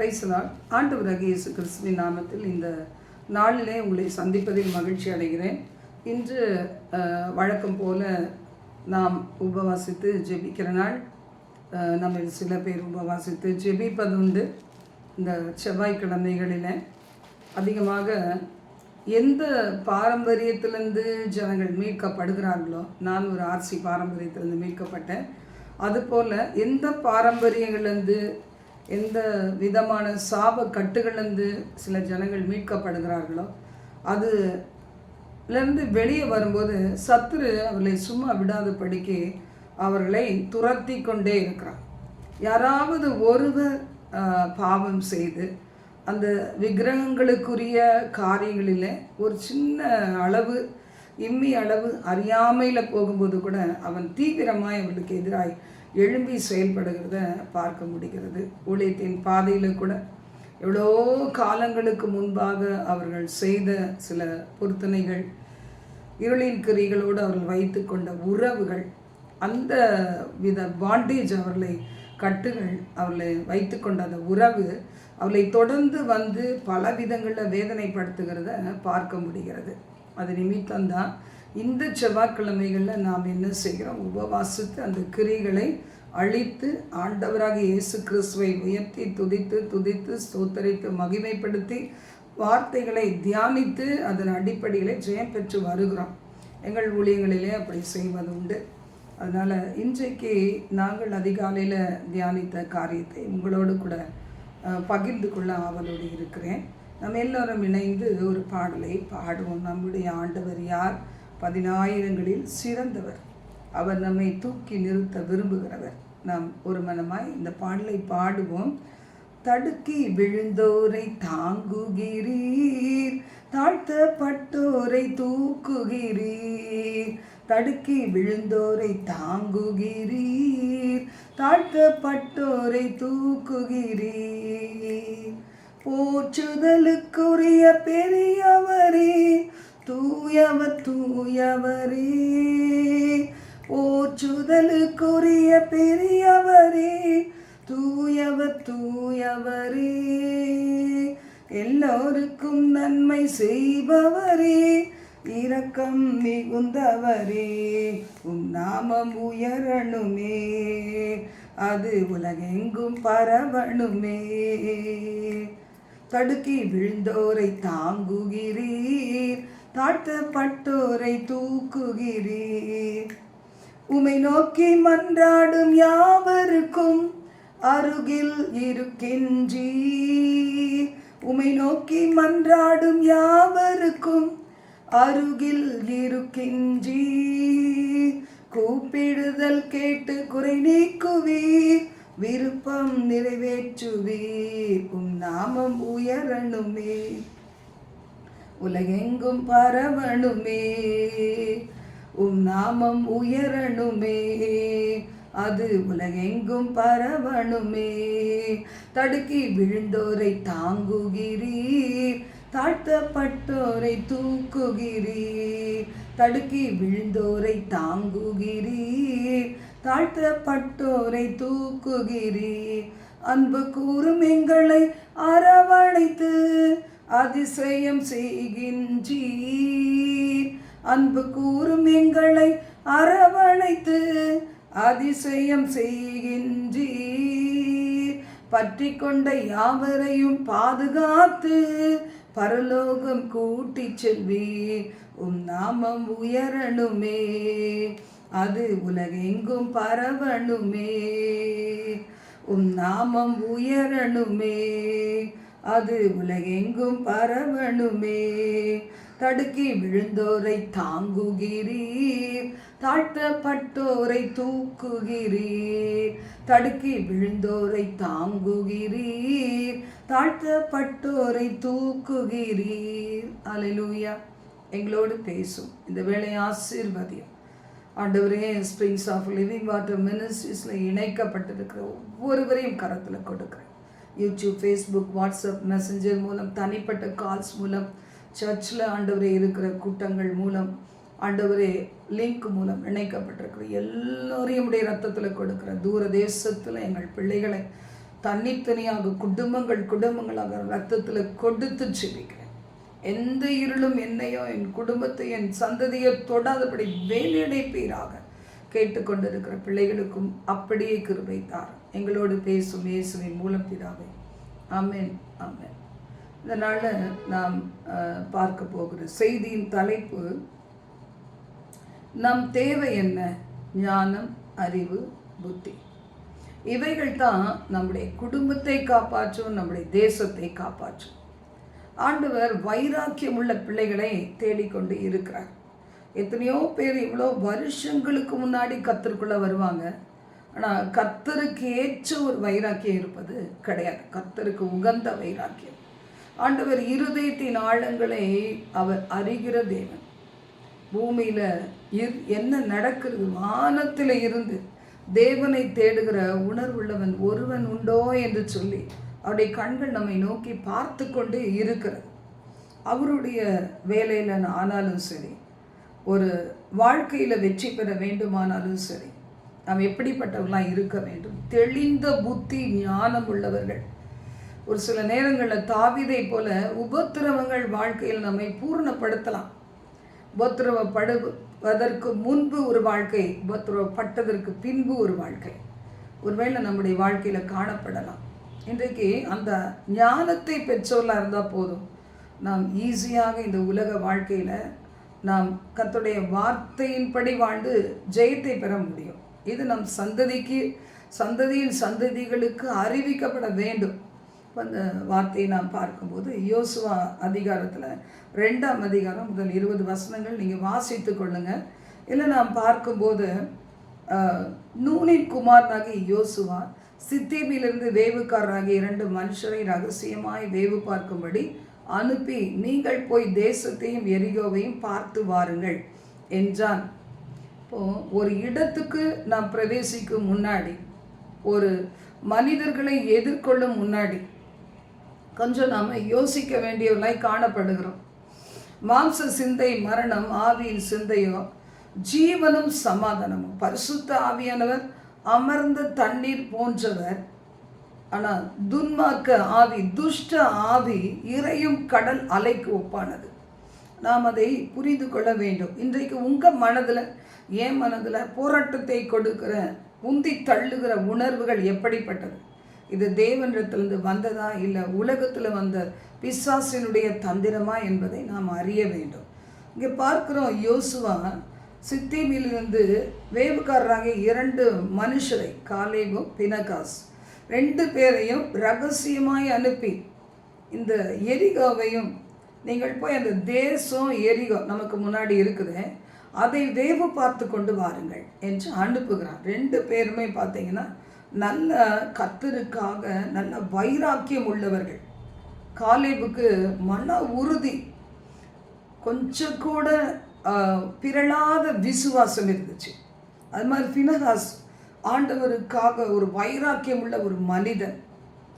பிரைசலால் ஆண்டவராக இயேசு கிறிஸ்துவின் நாமத்தில் இந்த நாளிலே உங்களை சந்திப்பதில் மகிழ்ச்சி அடைகிறேன். இன்று வழக்கம் போல நாம் உபவாசித்து ஜெபிக்கிற நாள். நம்ம சில பேர் உபவாசித்து ஜெபிப்பது உண்டு இந்த செவ்வாய்க்கிழமைகளில். அதிகமாக எந்த பாரம்பரியத்திலேருந்து ஜனங்கள் மீட்கப்படுகிறார்களோ நான் ஒரு ஆர்சி பாரம்பரியத்திலேருந்து மீட்கப்பட்டேன். அதுபோல் எந்த பாரம்பரியங்கள்லேருந்து எந்த விதமான சாப கட்டுகள்லேருந்து சில ஜனங்கள் மீட்கப்படுகிறார்களோ அதுலேருந்து வெளியே வரும்போது சத்துரு அவர்களை சும்மா விடாதபடிக்கு அவர்களை துரத்தி கொண்டே இருக்கிறான் யாராவது ஒருவர் பாவம் செய்து அந்த விக்கிரகங்களுக்குரிய காரியங்களில் ஒரு சின்ன அளவு இம்மி அளவு அறியாமையில் போகும்போது கூட அவன் தீவிரமாய் அவர்களுக்கு எதிராய் எழும்பி செயல்படுகிறத பார்க்க முடிகிறது. ஊழியத்தின் பாதையில் கூட எவ்வளோ காலங்களுக்கு முன்பாக அவர்கள் செய்த சில பொருத்தனைகள் இருளின் கிரிகளோடு அவர்கள் வைத்து கொண்ட உறவுகள் அந்த வித பாண்டேஜ் அவர்களை கட்டுகள் அவர்களை வைத்து கொண்ட அந்த உறவு அவளை தொடர்ந்து வந்து பல விதங்களில் வேதனைப்படுத்துகிறத பார்க்க முடிகிறது. அது நிமித்தம்தான் இந்த செவ்வாய்க்கிழமைகளில் நாம் என்ன செய்கிறோம்? உபவாசித்து அந்த கிரிகளை அழித்து ஆண்டவராக இயேசு கிறிஸ்துவை உயர்த்தி துதித்து துதித்து ஸ்தோத்தரித்து மகிமைப்படுத்தி வார்த்தைகளை தியானித்து அதன் அடிப்படையிலே ஜெயம் பெற்று வருகிறோம். எங்கள் ஊழியங்களிலே அப்படி செய்வது உண்டு. அதனால் இன்றைக்கு நாங்கள் அதிகாலையில் தியானித்த காரியத்தை உங்களோடு கூட பகிர்ந்து கொள்ள ஆவலோடு இருக்கிறேன். நம்ம எல்லோரும் இணைந்து ஒரு பாடலை பாடுவோம். நம்முடைய ஆண்டவர் யார்? பதினாயிரங்களில் சிறந்தவர். அவர் நம்மை தூக்கி நிறுத்த விரும்புகிறவர். நாம் ஒரு மனமாய் இந்த பாடலை பாடுவோம். தடுக்கி விழுந்தோரை தாங்குகிறீர். தாழ்த்தப்பட்டோரை தூக்குகிறீர். தடுக்கி விழுந்தோரை தாங்குகிறீர். தாழ்த்தப்பட்டோரை தூக்குகிறீர். போற்றுதலுக்குரிய பெரியவரே தூயவர். தூயவரே ஓச்சுதலுக்குரிய பெரியவரே தூயவர் தூயவரே. எல்லோருக்கும் நன்மை செய்பவரே இரக்கம் மிகுந்தவரே. உம் நாமம் உயரணுமே அது உலகெங்கும் பரவணுமே. தடுக்கி விழுந்தோரை தாங்குகிறீர் தாழ்த்தப்பட்டோரை தூக்குகிறீர். உமை நோக்கி மன்றாடும் யாவருக்கும் அருகில் இருக்கின்றீர். உமை நோக்கி மன்றாடும் யாவருக்கும் அருகில் இருக்கின்றீர். கூப்பிடுதல் கேட்டு குறை நீக்குவீர். விருப்பம் நிறைவேற்றுவீர். உம் நாமம் உயரணுமே. உலகெங்கும் பரவணுமே. உம் நாமம் உயரணுமே. அது உலகெங்கும் பரவணுமே. தடுக்கி விழுந்தோரை தாங்குகிறீர். தாழ்த்தப்பட்டோரை தூக்குகிறீர். தடுக்கி விழுந்தோரை தாங்குகிறீர். தாழ்த்தப்பட்டோரை தூக்குகிறீர். அன்பு கூறும் எங்களை அரவணைத்து அதிசயம் செய்கின்றீர். அன்பு கூறும் எங்களை அரவணைத்து அதிசயம் செய்கின்றீர். பற்றி கொண்ட யாவரையும் பாதுகாத்து பரலோகம் கூட்டி செல்வீர். உம் நாமம் உயரணுமே. அது உலகெங்கும் பரவணுமே. உம் நாமம் உயரணுமே. அது உலகெங்கும் பரவணுமே. தடுக்கி விழுந்தோரை தாங்குகிறீர். தாழ்த்தப்பட்டோரை தூக்குகிறீர். தடுக்கி விழுந்தோரை தாங்குகிறீர். தாழ்த்தப்பட்டோரை தூக்குகிறீர். அலையூயா எங்களோடு பேசும் இந்த வேலை ஆசீர்வதியம். ஆண்டவரே ஸ்ப்ரிங்ஸ் ஆஃப் லிவிங் வாட்டர் மினிஸ்ட்ரிஸில் இணைக்கப்பட்டிருக்கிற ஒவ்வொருவரையும் கரத்தில் கொடுக்குறேன். யூடியூப் ஃபேஸ்புக் வாட்ஸ்அப் மெசஞ்சர் மூலம் தனிப்பட்ட கால்ஸ் மூலம் சர்ச்சில் ஆண்டவரே இருக்கிற கூட்டங்கள் மூலம் ஆண்டவரே லிங்க் மூலம் இணைக்கப்பட்டிருக்கிற எல்லோரையும் உடைய ரத்தத்தில் கொடுக்குற தூர தேசத்தில் எங்கள் பிள்ளைகளை தனித்தனியாக குடும்பங்கள் குடும்பங்களாக ரத்தத்தில் கொடுத்து ஜெபிக்கிறேன். எந்த இருளும் என்னையோ என் குடும்பத்தை என் சந்ததியை தொடாதபடி வேலையடைப்பீராக. கேட்டுக்கொண்டிருக்கிற பிள்ளைகளுக்கும் அப்படியே கிருபை தார் எங்களோடு பேசும் இயேசுவின் மூலம் பிதாவே. ஆமேன் ஆமேன். இதனால் நாம் பார்க்க போகிற செய்தியின் தலைப்பு நம் தேவை என்ன? ஞானம் அறிவு புத்தி. இவைகள் தான் நம்முடைய குடும்பத்தை காப்பாற்றும் நம்முடைய தேசத்தை காப்பாற்றும். ஆண்டவர் வைராக்கியம் உள்ள பிள்ளைகளை தேடிக்கொண்டு இருக்கிறார். எத்தனையோ பேர் இவ்வளோ வருஷங்களுக்கு முன்னாடி கத்தருக்குள்ளே வருவாங்க. ஆனால் கத்தருக்கு ஏற்ற ஒரு வைராக்கியம் இருப்பது கிடையாது. கத்தருக்கு உகந்த வைராக்கியம். ஆண்டவர் இருதயத்தின் ஆழங்களை அவர் அறிகிற தேவன். பூமியில் இர் என்ன நடக்கிறது? வானத்தில் இருந்து தேவனை தேடுகிற உணர்வுள்ளவன் ஒருவன் உண்டோ என்று சொல்லி அவருடைய கண்கள் நம்மை நோக்கி பார்த்து கொண்டு இருக்கிறது. அவருடைய வேலையில் ஆனாலும் சரி ஒரு வாழ்க்கையில் வெற்றி பெற வேண்டுமானாலும் சரி நாம் எப்படிப்பட்டவர்களாக இருக்க வேண்டும்? தெளிந்த புத்தி ஞானம் உள்ளவர்கள். ஒரு சில நேரங்களில் தாவிதை போல உபத்திரவங்கள் வாழ்க்கையில் நம்மை பூரணப்படுத்தலாம். உபத்திரவப்படுவதற்கு முன்பு ஒரு வாழ்க்கை உபத்திரவப்பட்டதற்கு பின்பு ஒரு வாழ்க்கை. ஒருவேளை நம்முடைய வாழ்க்கையில் காணப்படலாம். இன்றைக்கு அந்த ஞானத்தை பெற்றோர்களாக இருந்தால் போதும். நாம் ஈஸியாக இந்த உலக வாழ்க்கையில் நாம் கத்துடைய வார்த்தையின்படி வாழ்ந்து ஜெயத்தை பெற முடியும். இது நம் சந்ததிக்கு சந்ததியின் சந்ததிகளுக்கு அறிவிக்கப்பட வேண்டும். அந்த வார்த்தையை நாம் பார்க்கும்போது யோசுவா அதிகாரத்தில் ரெண்டாம் அதிகாரம் முதல் இருபது வசனங்கள் நீங்கள் வாசித்து கொள்ளுங்கள் இல்லை நாம் பார்க்கும்போது நூனின் குமாரனாகி யோசுவா சித்தேமிலிருந்து வேவுக்காரராகிய இரண்டு மனுஷரை ரகசியமாய் வேவு பார்க்கும்படி அனுப்பி நீங்கள் போய் தேசத்தையும் எரிகோவையும் பார்த்து வாருங்கள் என்றான். இப்போ ஒரு இடத்துக்கு நாம் பிரவேசிக்கும் முன்னாடி ஒரு மனிதர்களை எதிர்கொள்ளும் முன்னாடி கொஞ்சம் நாம் யோசிக்க வேண்டியவர்களாய் காணப்படுகிறோம். மாம்ச சிந்தை மரணம் ஆவியின் சிந்தையோ ஜீவனும் சமாதானமும். பரிசுத்த ஆவியானவர் அமர்ந்த தண்ணீர் போன்றவர் ஆனால் துன்மார்க்க ஆவி துஷ்ட ஆவி இறையும் கடல் அலைக்கு ஒப்பானது. நாம் அதை புரிந்து கொள்ள வேண்டும். இன்றைக்கு உங்கள் மனதில் என் மனதில் போராட்டத்தை கொடுக்கிற உந்தி தள்ளுகிற உணர்வுகள் எப்படிப்பட்டது? இது தேவனிடத்திலிருந்து வந்ததா இல்லை உலகத்தில் வந்த பிசாசினுடைய தந்திரமா என்பதை நாம் அறிய வேண்டும். இங்கே பார்க்குறோம் யோசுவா சித்தீமிலிருந்து வேவுக்காரராக இரண்டு மனுஷரை காலேபும் பினகாஸ். ரெண்டு பேரையும் ரகசியமாய் அனுப்பி. இந்த எரிகாவையும் நீங்கள் போய் அந்த தேசம் எரிகோ நமக்கு முன்னாடி இருக்குது. அதை வேவு பார்த்து கொண்டு வாருங்கள் என்று அனுப்புகிறான் ரெண்டு பேருமே பார்த்தீங்கன்னா நல்ல கத்தருக்காக நல்ல வைராக்கியம் உள்ளவர்கள். காலேபுக்கு மன உறுதி. கொஞ்சம் கூட பிறளாத பிறழாத விசுவாசம் இருந்துச்சு. அது மாதிரி பினகாஸ் ஆண்டவருக்காக ஒரு வைராக்கியம் உள்ள ஒரு மனிதன்.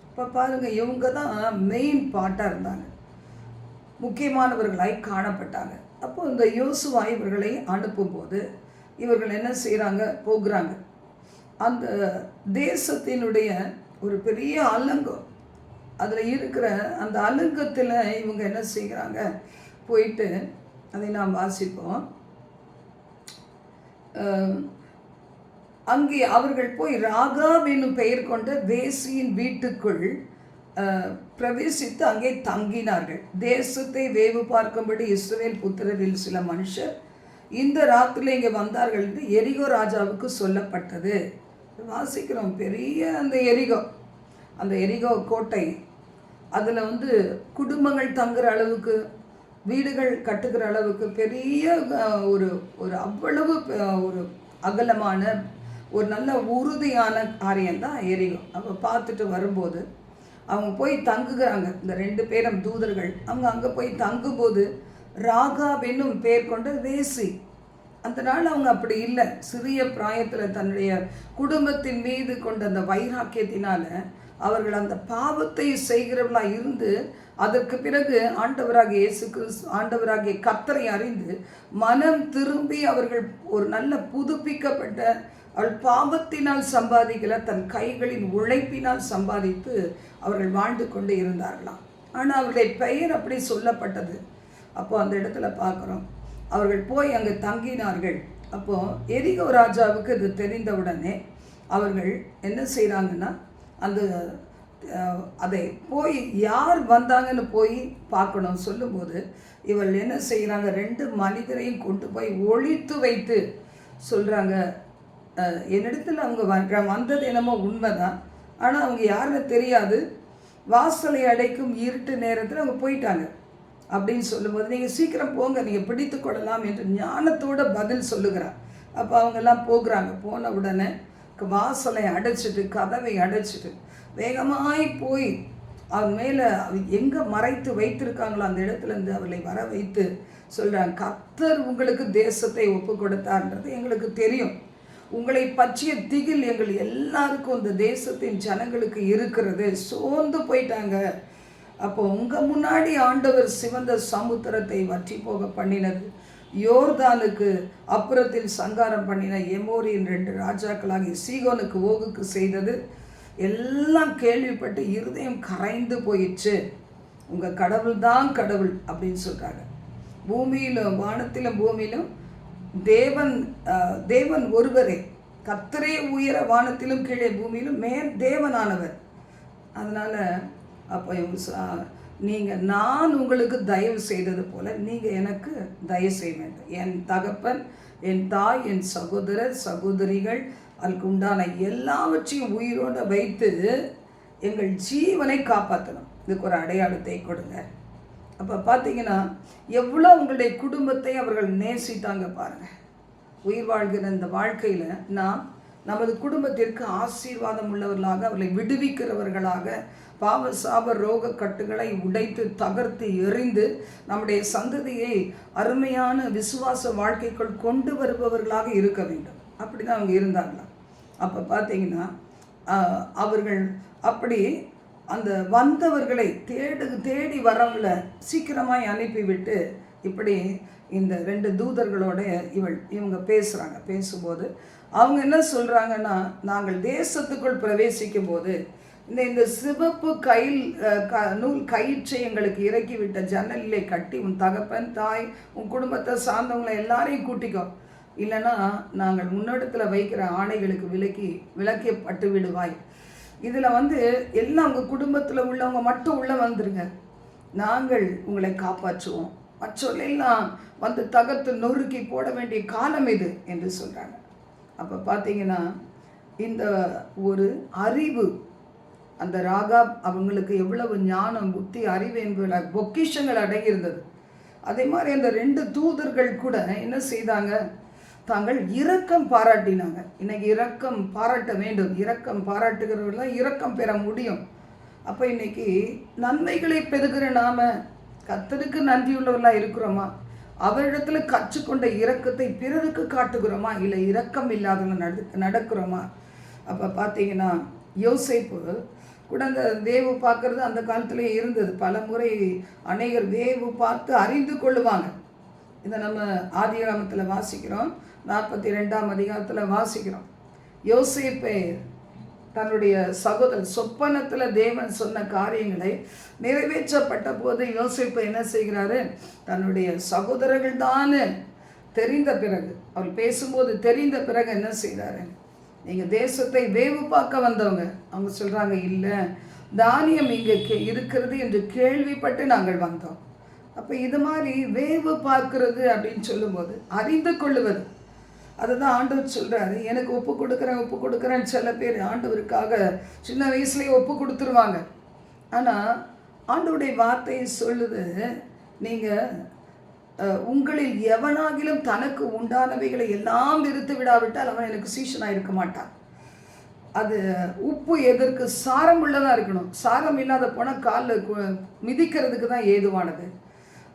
இப்போ பாருங்க இவங்க தான் மெயின் பாட்டாக இருந்தாங்க. முக்கியமானவர்களாய் காணப்பட்டாங்க. அப்போ இந்த யோசுவா இவர்களை அனுப்பும்போது இவர்கள் என்ன செய்கிறாங்க போகிறாங்க. அந்த தேசத்தினுடைய ஒரு பெரிய அலங்கம். அதில் இருக்கிற அந்த அலங்கத்தில் இவங்க என்ன செய்கிறாங்க போயிட்டு அதை நாம் வாசிப்போம். அங்கே அவர்கள் போய் ராகாப் என்னும் பெயர் கொண்ட வேசியின் வீட்டுக்குள் பிரவேசித்து அங்கே தங்கினார்கள். தேசத்தை வேவு பார்க்கும்படி இஸ்ரவேல் புத்திரரில் சில மனுஷர் இந்த ராத்திரில இங்கே வந்தார்கள் என்று எரிகோ ராஜாவுக்கு சொல்லப்பட்டது. வாசிக்கிறோம் பெரிய அந்த எரிகோ அந்த எரிகோ கோட்டை. அதில் வந்து குடும்பங்கள் தங்குற அளவுக்கு வீடுகள் கட்டுகிற அளவுக்கு பெரிய ஒரு ஒரு அவ்வளவு ஒரு அகலமான ஒரு நல்ல உறுதியான காரியம் தான் எரியும் அவங்க பார்த்துட்டு வரும்போது அவங்க போய் தங்குகிறாங்க. இந்த ரெண்டு பேரும் தூதர்கள். அவங்க அங்கே போய் தங்கும்போது ராகாப் என்னும் பேர் கொண்ட வேசி. அந்த நாள் அவங்க அப்படி இல்லை. சிறிய பிராயத்தில் தன்னுடைய குடும்பத்தின் மீது கொண்ட அந்த வைராக்கியத்தினால அவர்கள் அந்த பாவத்தை செய்கிறவர்களாக இருந்து அதற்கு பிறகு ஆண்டவராகிய இயேசு கிறிஸ்து ஆண்டவராகிய கத்தரை அறிந்து மனம் திரும்பி அவர்கள் ஒரு நல்ல புதுப்பிக்கப்பட்ட அவள் பாவத்தினால் சம்பாதிக்கல தன் கைகளின் உழைப்பினால் சம்பாதித்து அவர்கள் வாழ்ந்து கொண்டு இருந்தார்களாம். ஆனால் அவருடைய பெயர் அப்படி சொல்லப்பட்டது. அப்போ அந்த இடத்துல பார்க்குறோம். அவர்கள் போய் அங்கே தங்கினார்கள். அப்போது எரிகோ ராஜாவுக்கு இது தெரிந்தவுடனே அவர்கள் என்ன செய்கிறாங்கன்னா அந்த அதை போய் யார் வந்தாங்கன்னு போய் பார்க்கணும் சொல்லும்போது இவள் என்ன செய்கிறாங்க ரெண்டு மனிதரையும் கொண்டு போய் ஒழித்து வைத்து சொல்கிறாங்க என்னிடத்தில் அவங்க வர வந்தது என்னமோ உண்மைதான். ஆனால் அவங்க யாருன்னு தெரியாது. வாசலை அடைக்கும் இருட்டு நேரத்தில் அவங்க போயிட்டாங்க. அப்படின்னு சொல்லும்போது நீங்கள் சீக்கிரம் போங்க நீங்கள் பிடித்து கொள்ளலாம் என்று ஞானத்தோட பதில் சொல்லுகிறார் அப்போ அவங்கெல்லாம் போகிறாங்க. போன உடனே வாசலை அடைச்சிட்டு கதவை அடைச்சிட்டு வேகமாய் போய் அவன் மேலே எங்கே மறைத்து வைத்திருக்காங்களோ அந்த இடத்துல இருந்து அவளை வர வைத்து சொல்கிறாங்க கத்தர் உங்களுக்கு தேசத்தை ஒப்பு கொடுத்தார்ன்றது எங்களுக்கு தெரியும். உங்களை பற்றிய திகில் எங்கள் எல்லாருக்கும் இந்த தேசத்தின் ஜனங்களுக்கு இருக்கிறது. சோர்ந்து போயிட்டாங்க. அப்போ உங்கள் முன்னாடி ஆண்டவர் சிவந்த சமுத்திரத்தை வற்றி போக பண்ணினது யோர்தானுக்கு அப்புறத்தில் சங்காரம் பண்ணின எமோரியின் ரெண்டு ராஜாக்களாகிய சீகோனுக்கு ஓகுக்கு செய்தது. எல்லாம் கேள்விப்பட்டு இருதயம் கரைந்து போயிடுச்சு. உங்கள் கடவுள் தான் கடவுள் அப்படின்னு சொல்கிறாங்க பூமியிலும் வானத்திலும் பூமியிலும் தேவன் தேவன் ஒருவரே. கத்தரே உயர வானத்திலும் கீழே பூமியிலும் மேல் தேவனானவர். அதனால் அப்போ நீங்கள் நான் உங்களுக்கு தயவு செய்தது போல் நீங்கள் எனக்கு தயவு செய்ய வேண்டும். என் தகப்பன் என் தாய் என் சகோதரர் சகோதரிகள் அதுக்கு உண்டான எல்லாவற்றையும் உயிரோடு வைத்து எங்கள் ஜீவனை காப்பாற்றணும். இதுக்கு ஒரு அடையாளத்தை கொடுங்க. அப்போ பார்த்தீங்கன்னா எவ்வளோ உங்களுடைய குடும்பத்தை அவர்கள் நேசித்தாங்க பாருங்கள் உயிர் வாழ்கிற இந்த வாழ்க்கையில் நாம் நமது குடும்பத்திற்கு ஆசீர்வாதம் உள்ளவர்களாக அவர்களை விடுவிக்கிறவர்களாக பாவ சாப ரோக கட்டுகளை உடைத்து தகர்த்து எறிந்து நம்முடைய சந்ததியை அருமையான விசுவாச வாழ்க்கைக்குள் கொண்டு வருபவர்களாக இருக்க வேண்டும். அப்படி தான் அவங்க இருந்தாங்களாம் அப்போ பார்த்தீங்கன்னா அவர்கள் அப்படி அந்த வந்தவர்களை தேடு தேடி வரவங்கள சீக்கிரமாய் அனுப்பிவிட்டு இப்படி இந்த ரெண்டு தூதர்களோட இவள் இவங்க பேசுகிறாங்க பேசும்போது அவங்க என்ன சொல்கிறாங்கன்னா நாங்கள் தேசத்துக்குள் பிரவேசிக்கும் போது இந்த இந்த சிவப்பு கயில் க நூல் கயிற்றை எங்களுக்கு இறக்கிவிட்ட ஜன்னலிலே கட்டி உன் தகப்பன் தாய் உன் குடும்பத்தை சார்ந்தவங்களை எல்லாரையும் கூட்டிக்கோ. இல்லைன்னா நாங்கள் முன்னெடுத்தில் வைக்கிற ஆணைகளுக்கு விலக்கி விலக்கப்பட்டு விடுவாய் இதில் வந்து எல்லாம் உங்கள் குடும்பத்தில் உள்ளவங்க மட்டும் உள்ளே வந்துருங்க. நாங்கள் உங்களை காப்பாற்றுவோம். மற்றவர்களெல்லாம் வந்து தகர்த்து நொறுக்கி போட வேண்டிய காலம் இது என்று சொல்கிறாங்க அப்போ பார்த்தீங்கன்னா இந்த ஒரு அறிவு அந்த ராகா அவங்களுக்கு எவ்வளவு ஞானம் புத்தி அறிவு என்பதில் பொக்கிஷங்கள் அடங்கியிருந்தது. அதே மாதிரி அந்த ரெண்டு தூதர்கள் கூட என்ன செய்தாங்க? தாங்கள் இரக்கம் பாராட்டினாங்க. இன்னைக்கு இரக்கம் பாராட்ட வேண்டும். இரக்கம் பாராட்டுகிறவர்கள் இரக்கம் பெற முடியும். அப்போ இன்னைக்கு நன்மைகளை பெறுகிற நாம கத்தருக்கு நன்றியுள்ளவர்களாக இருக்கிறோமா? அவரிடத்துல கற்றுக்கொண்ட இரக்கத்தை பிறருக்கு காட்டுகிறோமா? இல்லை இரக்கம் இல்லாதவங்க நடு நடக்கிறோமா? அப்போ பார்த்தீங்கன்னா யோசேப்பு கூட அந்த வேவு பார்க்கறது அந்த காலத்திலே இருந்தது. பல முறை அநேகர் வேவு பார்த்து அறிந்து கொள்ளுவாங்க. இதை நம்ம ஆதிகாமத்தில் வாசிக்கிறோம். நாற்பத்தி ரெண்டாம் அதிகாரத்தில் வாசிக்கிறோம். யோசிப்பே தன்னுடைய சகோதரர் சொப்பனத்தில் தேவன் சொன்ன காரியங்களை நிறைவேற்றப்பட்ட போது யோசிப்பு என்ன செய்கிறாரு? தன்னுடைய சகோதரர்கள் தான் தெரிந்த பிறகு அவர் பேசும்போது தெரிந்த பிறகு என்ன செய்கிறாரு நீங்கள் தேசத்தை வேவு பார்க்க வந்தவங்க. அவங்க சொல்கிறாங்க இல்லை தானியம் இங்கே கே- இருக்கிறது என்று கேள்விப்பட்டு நாங்கள் வந்தோம். அப்போ இது மாதிரி வேவு பார்க்கறது அப்படின்னு சொல்லும்போது அறிந்து கொள்ளுவது அதை தான் ஆண்டவர் சொல்கிறாரு எனக்கு ஒப்பு கொடுக்குறேன் ஒப்பு கொடுக்குறேன்னு சில பேர் ஆண்டவருக்காக சின்ன வயசுலேயே ஒப்பு கொடுத்துருவாங்க. ஆனால் ஆண்டவருடைய வார்த்தையை சொல்லுது நீங்கள் உங்களில் எவனாகிலும் தனக்கு உண்டானவைகளை எல்லாம் விருத்து விடாவிட்டால் அவன் எனக்கு சீஷனாக இருக்க மாட்டான். அது உப்பு எதற்கு? சாரம் உள்ளதாக இருக்கணும். சாரம் இல்லாத போனால் காலில் மிதிக்கிறதுக்கு தான் ஏதுவானது.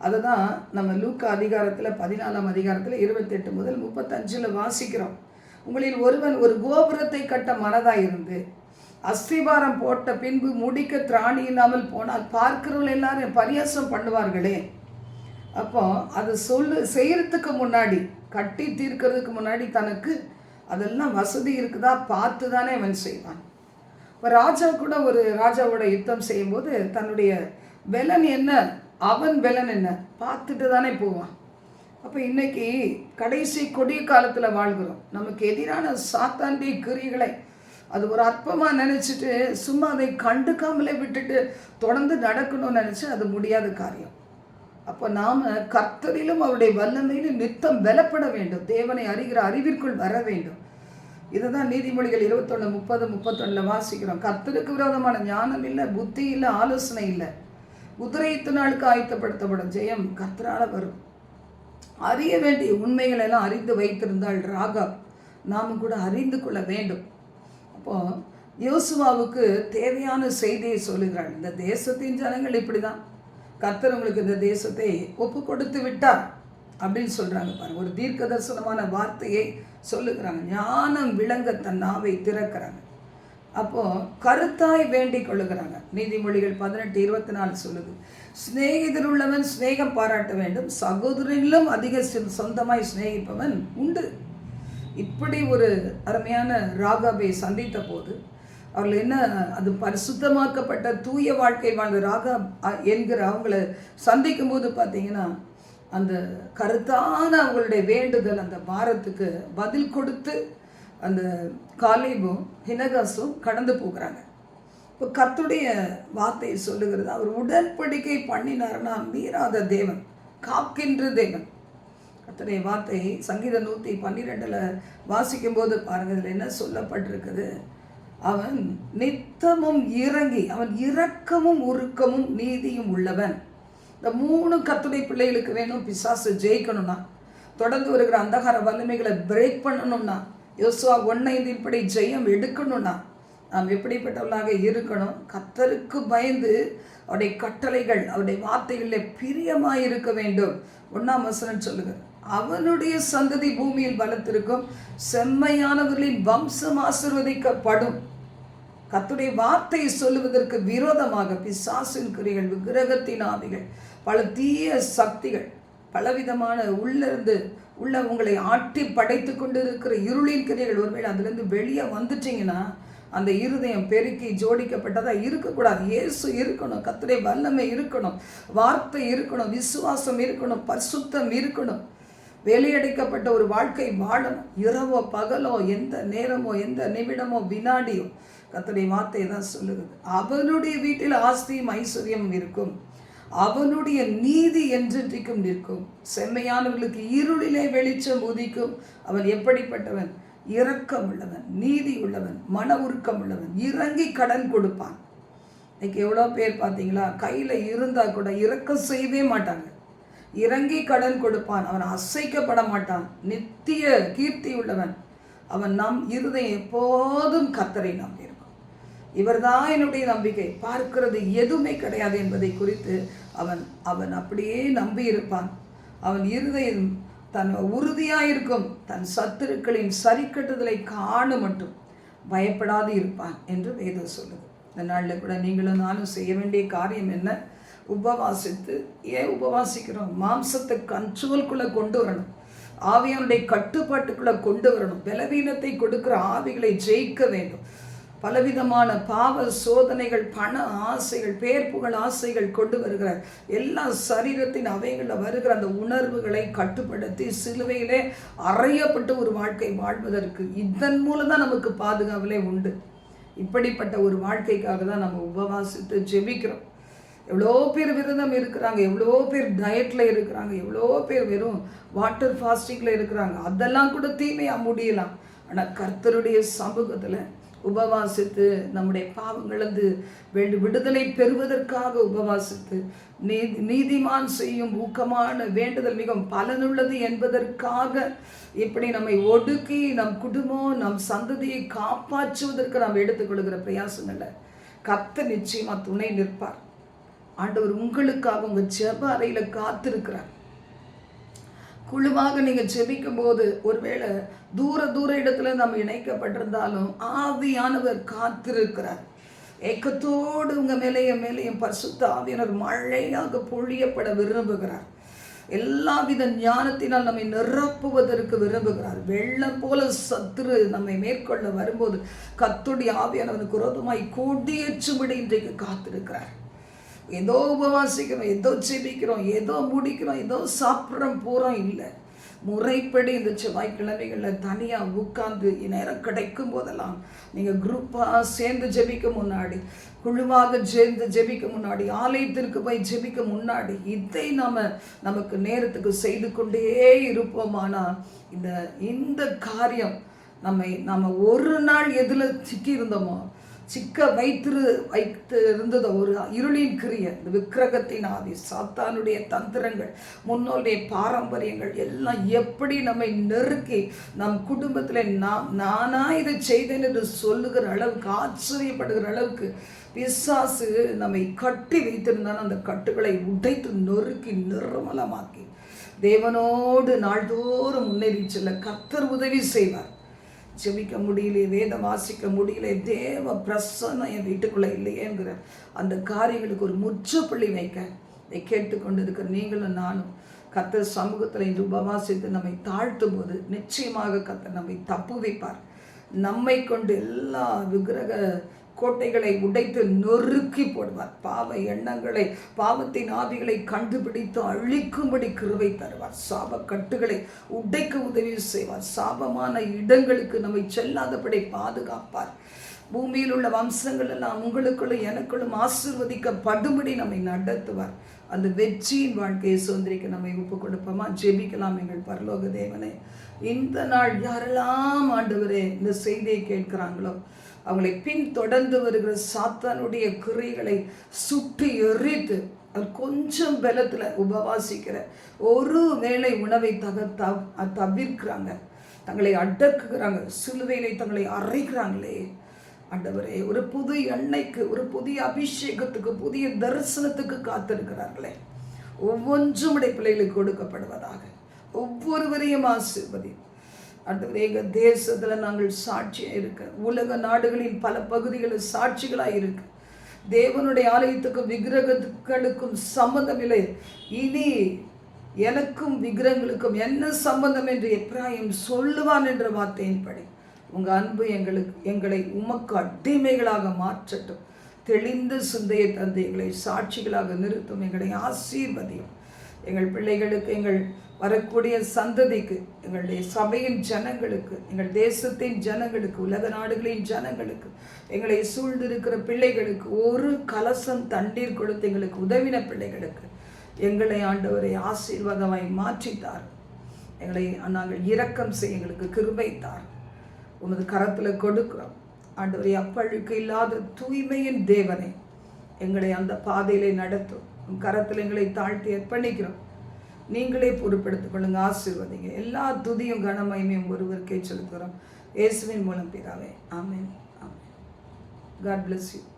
அதை தான் நம்ம லூக்கா அதிகாரத்தில் பதினாலாம் அதிகாரத்தில் இருபத்தெட்டு முதல் முப்பத்தஞ்சில் வாசிக்கிறோம். உங்களில் ஒருவன் ஒரு கோபுரத்தை கட்ட மனதாக இருந்து அஸ்திபாரம் போட்ட பின்பு முடிக்க திராணி இல்லாமல் போனால் பார்க்கிறவர்கள் எல்லாரும் பரியாசம் பண்ணுவார்களே. அப்போ அது சொல்லு செய்கிறதுக்கு முன்னாடி கட்டி தீர்க்கிறதுக்கு முன்னாடி தனக்கு அதெல்லாம் வசதி இருக்குதா பார்த்து தானே அவன் செய்வான். இப்போ ராஜா கூட ஒரு ராஜாவோட யுத்தம் செய்யும்போது தன்னுடைய பலன் என்ன? அவன் பலன் என்ன? பார்த்துட்டு தானே போவான். அப்போ இன்னைக்கு கடைசி கொடிய காலத்தில் வாழ்கிறோம். நமக்கு எதிரான சாத்தாண்டி கிரிகளை அது ஒரு அற்பமாக நினச்சிட்டு சும்மா அதை கண்டுக்காமலே விட்டுட்டு தொடர்ந்து நடக்கணும்னு நினச்சி அது முடியாத காரியம். அப்போ நாம் கர்த்தரிலும் அவருடைய வல்லமையிலும் நித்தம் பலப்பட வேண்டும். தேவனை அறிகிற அறிவிற்குள் வர வேண்டும். இதுதான் நீதிமொழிகள் இருபத்தொன்று முப்பது முப்பத்தொன்னில் வாசிக்கிறோம். கர்த்தருக்கு விரோதமான ஞானம் இல்லை புத்தி இல்லை ஆலோசனை இல்லை. குதிரைத்து நாளுக்கு ஆயத்தப்படுத்தப்படும் ஜெயம் கர்த்தரால் வரும். அறிய வேண்டிய உண்மைகள் எல்லாம் அறிந்து வைத்திருந்தால் ராகா நாம் கூட அறிந்து கொள்ள வேண்டும். அப்போ யோசுவாவுக்கு தேவையான செய்தியை சொல்லுகிறாள். இந்த தேசத்தின் ஜனங்கள் இப்படி தான் கர்த்தர் உங்களுக்கு இந்த தேசத்தை ஒப்பு கொடுத்து விட்டார் அப்படின்னு சொல்கிறாங்க பாருங்க ஒரு தீர்க்க தரிசனமான வார்த்தையை சொல்லுகிறாங்க. ஞானம் விளங்க தன் நாவை திறக்கிறாங்க. அப்போது கருத்தாய் வேண்டிக் கொள்ளுகிறாங்க. நீதிமொழிகள் பதினெட்டு இருபத்தி நாலு சொல்லுது. சிநேகிதர் உள்ளவன் சிநேகம் பாராட்ட வேண்டும். சகோதரனிலும் அதிக சொந்தமாய் சிநேகிப்பவன் உண்டு. இப்படி ஒரு அருமையான ராகாவை சந்தித்த போது அவர்கள் என்ன அது பரிசுத்தமாக்கப்பட்ட தூய வாழ்க்கை வாழ்ந்த ராகா அ- என்கிற அவங்கள சந்திக்கும் போது பார்த்தீங்கன்னா அந்த கருத்தான அவங்களுடைய வேண்டுதல் அந்த பாரத்துக்கு பதில் கொடுத்து அந்த காலேபும் ஹினகாசும் கடந்து போகிறாங்க. இப்போ கத்துடைய வார்த்தையை சொல்லுகிறது அவர் உடன்படிக்கை பண்ணினார்னா மீறாத தேவன் காக்கின்ற தேவன். கத்துடைய வார்த்தை சங்கீத நூற்றி பன்னிரெண்டில் வாசிக்கும்போது பாருங்கள் இதில் என்ன சொல்லப்பட்டிருக்குது? அவன் நித்தமும் இறங்கி அவன் இரக்கமும் உருக்கமும் நீதியும் உள்ளவன். இந்த மூணு கத்துடைய பிள்ளைகளுக்கு வேணும் பிசாசு ஜெயிக்கணும்னா. தொடர்ந்து வருகிற அந்தகார வலிமைகளை பிரேக் பண்ணணும்னா. யோசுவா ஒன்னைந்து இப்படி ஜெயம் எடுக்கணும்னா நாம் எப்படிப்பட்டவர்களாக இருக்கணும்? கத்தருக்கு பயந்து அவருடைய கட்டளைகள் அவருடைய வார்த்தைகளில் பிரியமாக இருக்க வேண்டும். ஒன்றாம் வசனம் சொல்லுங்க. அவனுடைய சந்ததி பூமியில் பலத்திருக்கும் செம்மையானவர்களின் வம்சம் ஆசிர்வதிக்கப்படும். கத்துடைய வார்த்தையை சொல்லுவதற்கு விரோதமாக பிசாசின் குறிகள் விக்கிரகத்தின் ஆவிகள் பல தீய சக்திகள் பலவிதமான உள்ளிருந்து உள்ள உங்களை ஆட்டி படைத்து கொண்டு இருக்கிற இருளின் கிரியைகள் ஒருவேளை அதுலேருந்து வெளியே வந்துட்டீங்கன்னா அந்த இருதயம் பெருக்கி ஜோடிக்கப்பட்டதாக இருக்கக்கூடாது. இயேசு இருக்கணும் கத்திரை வல்லமை இருக்கணும் வார்த்தை இருக்கணும் விசுவாசம் இருக்கணும் பரிசுத்தம் இருக்கணும். வெளியடைக்கப்பட்ட ஒரு வாழ்க்கை வாழணும். இரவோ பகலோ எந்த நேரமோ எந்த நிமிடமோ வினாடியோ. கத்தனை வார்த்தை தான் சொல்லுகிறது. அவனுடைய வீட்டில் ஆஸ்தியும் ஐஸ்வர்யமும் இருக்கும். அவனுடைய நீதி என்றென்றைக்கும் நிற்கும். செம்மையானவர்களுக்கு இருளிலே வெளிச்சம் உதிக்கும். அவன் எப்படிப்பட்டவன்? இரக்கம் உள்ளவன் நீதி உள்ளவன் மன உருக்கம் உள்ளவன் இறங்கி கடன் கொடுப்பான். இன்னைக்கு எவ்வளோ பேர் பார்த்தீங்களா? கையில் இருந்தால் கூட இறக்கம் செய்யவே மாட்டாங்க. இறங்கி கடன் கொடுப்பான். அவன் அசைக்கப்பட மாட்டான். நித்திய கீர்த்தி உள்ளவன். அவன் நம் இருதயம் எப்போதும் கத்தரை நம்பியிருக்கும் இவர்தான் என்னுடைய நம்பிக்கை. பார்க்கிறது எதுவுமே கிடையாது என்பதை குறித்து அவன் அவன் அப்படியே நம்பி இருப்பான். அவன் இருதயம் தன் உறுதியாயிருக்கும். தன் சத்துருக்களின் சரிக்கட்டுதலை காணும் மட்டும் பயப்படாது இருப்பான் என்று வேதம் சொல்லுது. இந்த நாளில் கூட நீங்களும் நானும் செய்ய வேண்டிய காரியம் என்ன? உபவாசித்து ஏன் உபவாசிக்கிறோம்? மாம்சத்தை கண்ட்ரோல்குள்ளே கொண்டு வரணும். ஆவியானுடைய கட்டுப்பாட்டுக்குள்ளே கொண்டு வரணும். பலவீனத்தை கொடுக்கிற ஆவிகளை ஜெயிக்க வேண்டும். பலவிதமான பாவ சோதனைகள் பண ஆசைகள் பேர் புகழ் ஆசைகள் கொண்டு வருகிற எல்லா சரீரத்தின் அவைகளில் வருகிற அந்த உணர்வுகளை கட்டுப்படுத்தி சிலுவையிலே அறையப்பட்ட ஒரு வாழ்க்கை வாழ்வதற்கு இதன் மூலம் தான் நமக்கு பாதுகாவலே உண்டு. இப்படிப்பட்ட ஒரு வாழ்க்கைக்காக தான் நம்ம உபவாசித்து ஜெபிக்கிறோம். எவ்வளோ பேர் விரதம் இருக்கிறாங்க எவ்வளோ பேர் டயட்டில் இருக்கிறாங்க எவ்வளோ பேர் வெறும் வாட்டர் ஃபாஸ்டிங்கில் இருக்கிறாங்க. அதெல்லாம் கூட தீமையாக முடியலாம். ஆனால் கர்த்தருடைய சமூகத்தில் உபவாசித்து நம்முடைய பாவங்களது வேண்டு விடுதலை பெறுவதற்காக உபவாசித்து நீதி நீதிமான் செய்யும் ஊக்கமான வேண்டுதல் மிகவும் பலனுள்ளது என்பதற்காக இப்படி நம்மை ஒடுக்கி நம் குடும்பம் நம் சந்ததியை காப்பாற்றுவதற்கு நாம் எடுத்துக்கொள்கிற பிரயாசங்களை கத்த நிச்சயமாக துணை நிற்பார். ஆண்டவர் உங்களுக்காக உங்கள் ஜெப அறையில் காத்திருக்கிறார். குழுவாக நீங்கள் ஜெபிக்கும் போது ஒருவேளை தூர தூர இடத்துல நம்ம இணைக்கப்பட்டிருந்தாலும் ஆவியானவர் காத்திருக்கிறார். ஏக்கத்தோடு உங்கள் மேலேயும் மேலேயும் பரிசுத்த ஆவியானவர் மழையாக பொழியப்பட விரும்புகிறார். எல்லாவித ஞானத்தினால் நம்மை நிரப்புவதற்கு விரும்புகிறார். வெள்ளம் போல சத்துரு நம்மை மேற்கொள்ள வரும்போது கத்துடைய ஆவியானவனுக்கு விரோதமாய் கொடியேற்றும்படி இன்றைக்கு காத்திருக்கிறார். ஏதோ உபவாசிக்கிறோம் ஏதோ செபிக்கிறோம் ஏதோ முடிக்கிறோம் ஏதோ சாப்பிட்றோம் போகிறோம் இல்லை. முறைப்படி இந்த செவ்வாய்க்கிழமைகளில் தனியாக உட்காந்து நேரம் கிடைக்கும் போதெல்லாம் நீங்கள் குரூப்பாக சேர்ந்து ஜெபிக்க முன்னாடி குழுவாக சேர்ந்து ஜெபிக்க முன்னாடி ஆலயத்திற்கு போய் ஜெபிக்க முன்னாடி இதை நாம் நமக்கு நேரத்துக்கு செய்து கொண்டே இருப்போமானால் இந்த இந்த காரியம் நம்மை நம்ம ஒரு நாள் எதில் சிக்கி இருந்தோமோ சிக்க வைத்திரு வைத்து இருந்தது ஒரு இருளின் கிரிய. இந்த விக்கிரகத்தின் ஆதி சாத்தானுடைய தந்திரங்கள் முன்னோருடைய பாரம்பரியங்கள் எல்லாம் எப்படி நம்மை நெருக்கி நம் குடும்பத்தில் நான் நானா இதை செய்தேன் என்று சொல்லுகிற அளவுக்கு ஆச்சரியப்படுகிற அளவுக்கு பிசாசு நம்மை கட்டி வைத்திருந்தான். அந்த கட்டுகளை உடைத்து நொறுக்கி நிர்மலமாக்கி தேவனோடு நாள்தோறும் முன்னேறி செல்ல கத்தர் உதவி செய்வார். செவிக்க முடியலையே வேதம் வாசிக்க முடியல தேவ பிரசன்னம் என் வீட்டுக்குள்ளே இல்லையேங்கிற அந்த காரியங்களுக்கு ஒரு முற்றுப்புள்ளி வைக்க இதை கேட்டுக்கொண்டு இருக்கிற நீங்களும் நானும் கத்த சமூகத்தில் இன்று உபவாசித்து நம்மை தாழ்த்தும் போது நிச்சயமாக கத்த நம்மை தப்பு வைப்பார் நம்மை கொண்டு எல்லா விக்கிரக கோட்டைகளை உடைத்து நொறுக்கி போடுவார். பாவ எண்ணங்களை பாவத்தின் ஆவிகளை கண்டுபிடித்து அழிக்கும்படி கிருவை தருவார். சாப கட்டுகளை உடைக்க உதவி செய்வார். சாபமான இடங்களுக்கு நம்மை செல்லாதபடி பாதுகாப்பார். பூமியில் உள்ள வம்சங்கள் எல்லாம் உங்களுக்குள்ளும் எனக்குள்ளும் ஆசிர்வதிக்கப்படும்படி நம்மை நடத்துவார். அந்த வெற்றியின் வாழ்க்கையை சுதந்திரிக்க நம்மை ஒப்பு கொடுப்போமா ஜெபிக்கலாம் எங்கள் பரலோக தேவனே. இந்த நாள் யாரெல்லாம் ஆண்டவரே இந்த செய்தியை கேட்கிறாங்களோ அவங்களை பின்தொடர்ந்து வருகிற சாத்தானுடைய கிரைகளை சுட்டி எரித்து அது கொஞ்சம் பலத்தில் உபவாசிக்கிற ஒரு வேளை உணவை தக தவிர்க்கிறாங்க. தங்களை அடக்குகிறாங்க. சிலுவையிலே தங்களை அரைக்கிறாங்களே ஆண்டவரே ஒரு புது எண்ணெய்க்கு ஒரு புதிய அபிஷேகத்துக்கு புதிய தரிசனத்துக்கு காத்திருக்கிறார்களே. ஒவ்வொன்றும் உடைய பிள்ளைகளுக்கு கொடுக்கப்படுவதாக. ஒவ்வொருவரையும் ஆசிர்வதி ஆண்டவரே எங்கள் தேசத்தில் நாங்கள் சாட்சியாக இருக்க உலக நாடுகளின் பல பகுதிகளில் சாட்சிகளாக இருக்கு தேவனுடைய ஆலயத்துக்கும் விக்கிரகங்களுக்கும் சம்பந்தம் இல்லை. இனி எனக்கும் விக்கிரகங்களுக்கும் என்ன சம்பந்தம் என்று எப்ராஹிம் சொல்லுவான் என்ற வார்த்தையின்படி உங்கள் அன்பு எங்களுக்கு எங்களை உமக்கு அடிமைகளாக மாற்றட்டும். தெளிந்த சிந்தையை தந்து எங்களை சாட்சிகளாக நிறுத்தும் எங்களை ஆசீர்வதியும். எங்கள் பிள்ளைகளுக்கு எங்கள் வரக்கூடிய சந்ததிக்கு எங்களுடைய சபையின் ஜனங்களுக்கு எங்கள் தேசத்தின் ஜனங்களுக்கு உலக நாடுகளின் ஜனங்களுக்கு எங்களை சூழ்ந்திருக்கிற பிள்ளைகளுக்கு ஒரு கலசம் தண்ணீர் கொடுத்து எங்களுக்கு உதவின பிள்ளைகளுக்கு எங்களை ஆண்டவரை ஆசீர்வாதமாய் மாற்றித்தார். எங்களை நாங்கள் இரக்கம் செய்ய எங்களுக்கு கிருபைத்தார். உனது கரத்தில் கொடுக்கிறோம். ஆண்டவரை அப்பழுக்கு இல்லாத தூய்மையின் தேவனை எங்களை அந்த பாதையிலே நடத்தும். கரத்தில் எங்களை தாழ்த்தி அர்ப்பணிக்கிறோம். நீங்களே பொறுப்படுத்திக் கொள்ளுங்க ஆசீர்வதிங்க. எல்லா துதியும் கனமயமையும் ஒருவருக்கே செலுத்துகிறோம். இயேசுவின் மூலம் பிதாவே. ஆமேன். ஆமேன். God bless you